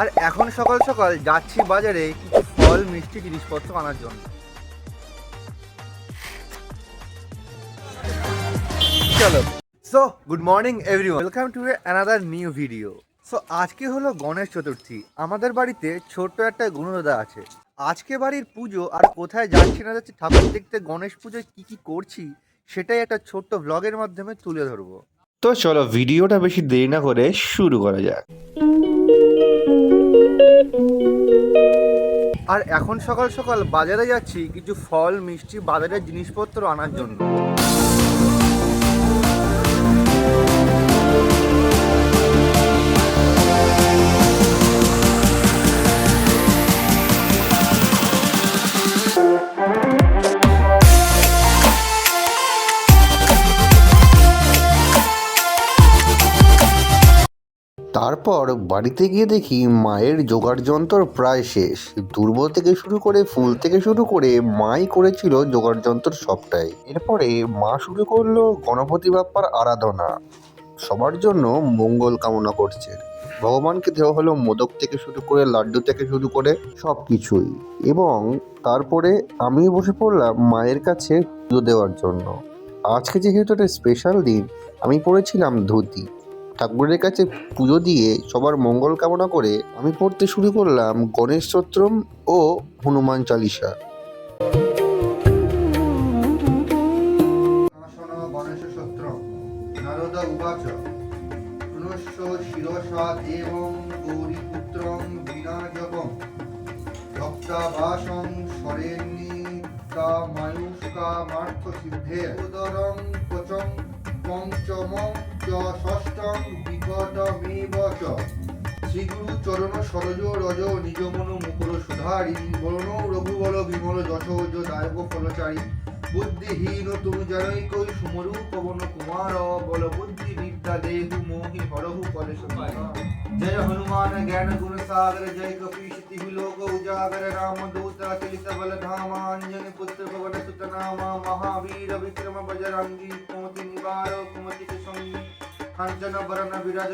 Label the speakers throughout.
Speaker 1: আর এখন সকাল সকাল যাচ্ছি বাজারে কিছু ফল, মিষ্টি, জিনিসপত্র আনার জন্য। চলো। So good morning everyone welcome to another new video so আজকে হলো গণেশ চতুর্থী। আমাদের বাড়িতে ছোট্ট একটা গুণদাদা আছে। আজকে বাড়ির পুজো আর কোথায় যাচ্ছি না যাচ্ছি, ঠাকুর দেখতে গণেশ পুজোয় কি কি করছি, সেটাই একটা ছোট্ট ব্লগের মাধ্যমে তুলে ধরবো।
Speaker 2: তো চলো ভিডিওটা বেশি দেরি না করে শুরু করা যাক।
Speaker 1: আর এখন সকাল সকাল বাজারে যাচ্ছি কিছু ফল মিষ্টি বাজারের জিনিসপত্র আনার জন্য।
Speaker 2: তারপর বাড়িতে গিয়ে দেখি মায়ের জোগাড় যন্ত্র প্রায় শেষ। দুর্ব থেকে শুরু করে ফুল থেকে শুরু করে মাই করেছিল জোগাড় যন্ত্র সবটাই। এরপরে মা শুরু করল গণপতি বাপ্পার আরাধনা। সবার জন্য মঙ্গল কামনা করছে। ভগবানকে দেওয়া হলো মোদক থেকে শুরু করে লাড্ডু থেকে শুরু করে সব কিছুই এবং তারপরে আমিও বসে পড়লাম মায়ের কাছে পুজো দেওয়ার জন্য। আজকে যেহেতু একটা স্পেশাল দিন, আমি পড়েছিলাম ধুতি। ঠাকুরের কাছে পুজো দিয়ে সবার মঙ্গল কামনা করে আমি পড়তে শুরু করলাম গণেশ স্তোত্রম ও হনুমান চালিসা
Speaker 1: ভক্তাবাসং সিদ্ধে উদরং পচং পঞ্চমং চ ষষ্ঠং বিকটমেব চ। শ্রীগুরু চরণ সরজ রজ নিজমন মুকুল সুধারি, বরণ রঘুবল বিমল যশোজ দায়ক ফলচারী। বুদ্ধিহীন তুমি জানই কই সুমরু পবন কুমার বল বুদ্ধি देहु मोहि हरहु सुभाय जय हनुमान ज्ञान गुण सागर, जय कपीश तिहु लोक उजागर। राम दूत अचलित बल धामा, अंजन पुत्र पवन सुत नामा। महावीर विक्रम बजरंगी कुमति निवार कुमति कुसुम कंचन वरन विराज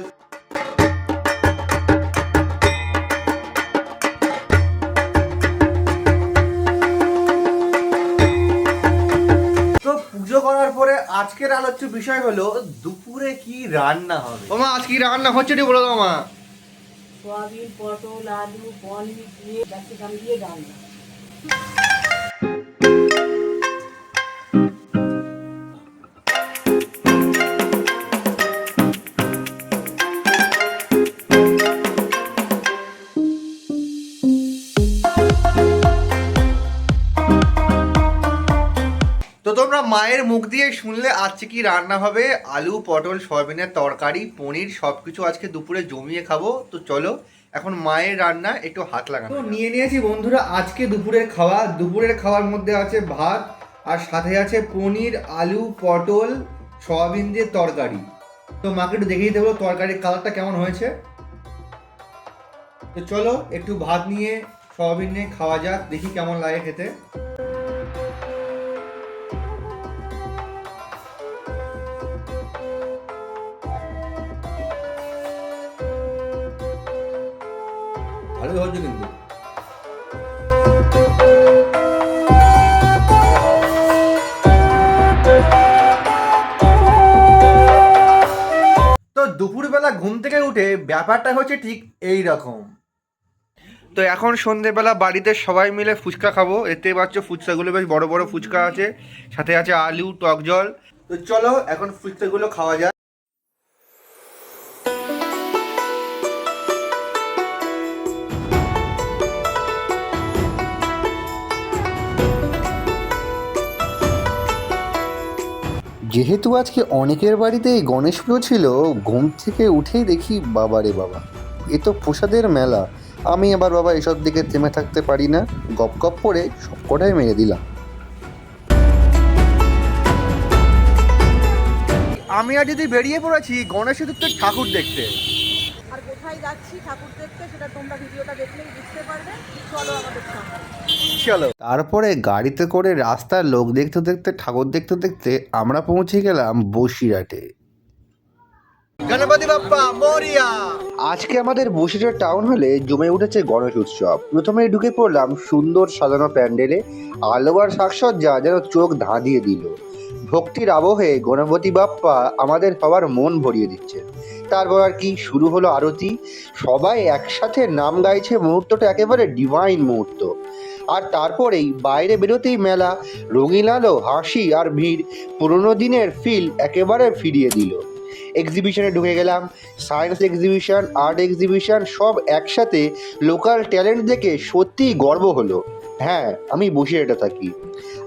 Speaker 1: পুজো পরে আজকের আলোচ্য বিষয় হলো দুপুরে কি রান্না হবে? ওমা আজ কি রান্না হচ্ছে রে বলো তো মা
Speaker 3: সোয়াবিন পটল আলু পনির দিয়ে ক্যাপসিকাম দিয়ে রান্না।
Speaker 1: তোমরা মায়ের মুখ দিয়ে শুনলে আজকে কি রান্না হবে? আলু পটল সয়াবিনের তরকারি পনির সব কিছু আজকে দুপুরে জমিয়ে খাব। তো চলো এখন মায়ের রান্না একটু হাত লাগানো তো নিয়ে নিয়েছি বন্ধুরা আজকে দুপুরের খাওয়া। দুপুরের খাওয়ার মধ্যে আছে ভাত আর সাথে আছে পনির আলু পটল সয়াবিন দিয়ে তরকারি। তো মাকে একটু দেখিয়ে দেবো তরকারির কালারটা কেমন হয়েছে। তো চলো একটু ভাত নিয়ে সয়াবিন নিয়ে খাওয়া যাক দেখি কেমন লাগে খেতে। ভালোই হচ্ছে কিন্তু। তো দুপুরবেলা ঘুম থেকে উঠে ব্যাপারটা হচ্ছে ঠিক এই রকম তো এখন সন্ধেবেলা বাড়িতে সবাই মিলে ফুচকা খাব। এতে পাচ্ছ ফুচকাগুলো বেশ বড় বড় ফুচকা আছে সাথে আছে আলু টক জল। তো চলো এখন ফুচকাগুলো খাওয়া যাক।
Speaker 2: যেহেতু আজকে অনেকের বাড়িতেই গণেশ পুজো ছিল, ঘুম থেকে উঠেই দেখি বাবারে বাবা। এ তো প্রসাদের মেলা। আমি আবার বাবা এসব দিকে থেমে থাকতে পারি না। গপ গপ করে সবকটাই মেরে দিলাম।
Speaker 1: আমি আর যদি বেরিয়ে পড়েছি, গণেশ চতুর্থীর ঠাকুর দেখতে।
Speaker 3: কোথায় যাচ্ছি ঠাকুর দেখতে সেটা তোমরা ভিডিওটা দেখলেই বুঝতে পারবে। চলো আমাদের
Speaker 1: চলো।
Speaker 2: তারপরে গাড়িতে করে রাস্তার লোক দেখতে দেখতে ঠাকুর দেখতে দেখতে আমরা পৌঁছে গেলাম বসিরহাটে।
Speaker 4: গণপতি বাপ্পা মরিয়া।
Speaker 1: আজকে আমাদের বসিরহাট টাউন হলে জমে উঠেছে গণেশ উৎসব। প্রথমে ঢুকে পড়লাম সুন্দর সাজানো প্যান্ডেলে। আলো আর সাজসজ্জা যেন চোখ ধাঁধিয়ে দিল। ভক্তির আবহে গণপতি বাপ্পা আমাদের সবার মন ভরিয়ে দিচ্ছে তারপর আর কি শুরু হলো আরতি? সবাই একসাথে নাম গাইছে মুহূর্তটা একেবারে ডিভাইন মুহূর্ত। আর তারপরেই বাইরে বেরোতেই মেলা, রঙিন আলো, হাসি আর ভিড় পুরোনো দিনের ফিল একেবারে ফিরিয়ে দিল। এক্সিবিশনে ঢুকে গেলাম সায়েন্স এক্সিবিশন আর্ট এক্সিবিশন সব একসাথে লোকাল ট্যালেন্ট দেখে সত্যিই গর্ব হলো। হ্যাঁ আমি বসে এটা থাকি।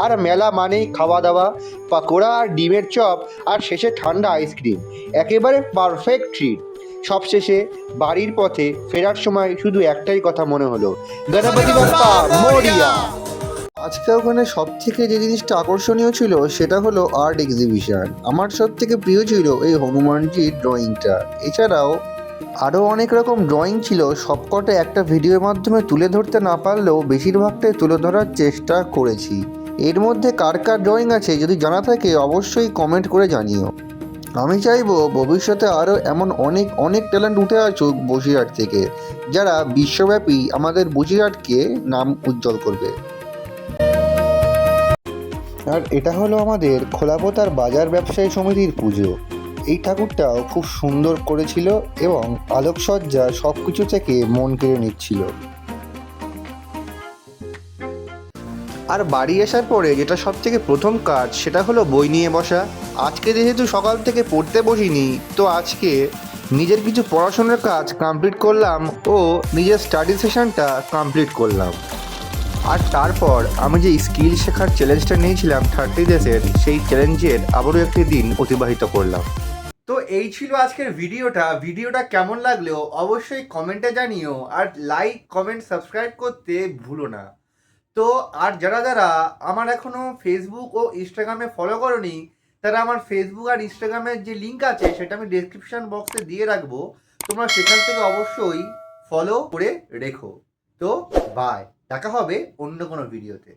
Speaker 1: আর মেলা মানেই খাওয়া দাওয়া, পাকোড়া আর ডিমের চপ, আর শেষে ঠান্ডা আইসক্রিম। একেবারে পারফেক্ট ট্রিট সবশেষে বাড়ির পথে ফেরার সময় শুধু একটাই কথা মনে হলো, গণপতি বাপ্পা, মরিয়া। আজকে ওখানে সব থেকে যে জিনিসটা আকর্ষণীয় ছিল, সেটা হলো আর্ট এক্সিবিশন আমার সব থেকে প্রিয় ছিল এই হনুমানজির ড্রয়িংটা এছাড়াও আরও অনেক রকম ড্রয়িং ছিল, সবকটা একটা ভিডিওর মাধ্যমে তুলে ধরতে না পারলেও বেশিরভাগটাই তুলে ধরার চেষ্টা করেছি। এর মধ্যে কার কার ড্রয়িং আছে যদি জানা থাকে, অবশ্যই কমেন্ট করে জানিও। আমি চাইব ভবিষ্যতে আরও এমন অনেক অনেক ট্যালেন্ট উঠে আসুক বসিরহাট থেকে, যারা বিশ্বব্যাপী আমাদের বসিরহাটকে নাম উজ্জ্বল করবে। আর এটা হলো আমাদের খোলাপোতার বাজার ব্যবসায়ী সমিতির পুজো। এই ঠাকুরটাও খুব সুন্দর করেছিল এবং আলোকসজ্জা সব কিছু থেকে মন কেড়ে নিচ্ছিল। আর বাড়ি আসার পরে যেটা সব থেকে প্রথম কাজ, সেটা হলো বই নিয়ে বসা। আজকে যেহেতু সকাল থেকে পড়তে বসিনি, তো আজকে নিজের কিছু পড়াশোনার কাজ কমপ্লিট করলাম ও নিজের স্টাডি সেশনটা কমপ্লিট করলাম। আর তারপর আমি যে স্কিল শেখার চ্যালেঞ্জটা নিয়েছিলাম থার্টি ডেজের সেই চ্যালেঞ্জের আবারও একটি দিন অতিবাহিত করলাম।
Speaker 4: তো এই ছিল আজকের ভিডিওটা। ভিডিওটা কেমন লাগল অবশ্যই কমেন্টে জানিও আর লাইক কমেন্ট সাবস্ক্রাইব করতে ভুলো না। তো আর যারা যারা আমার এখনও ফেসবুক ও ইনস্টাগ্রামে ফলো করনি, তারা আমার ফেসবুক আর ইনস্টাগ্রামের যে লিঙ্ক আছে সেটা আমি ডেসক্রিপশন বক্সে দিয়ে রাখব। তোমরা সেখান থেকে অবশ্যই ফলো করে রেখো। তো বাই দেখা হবে অন্য কোনো ভিডিওতে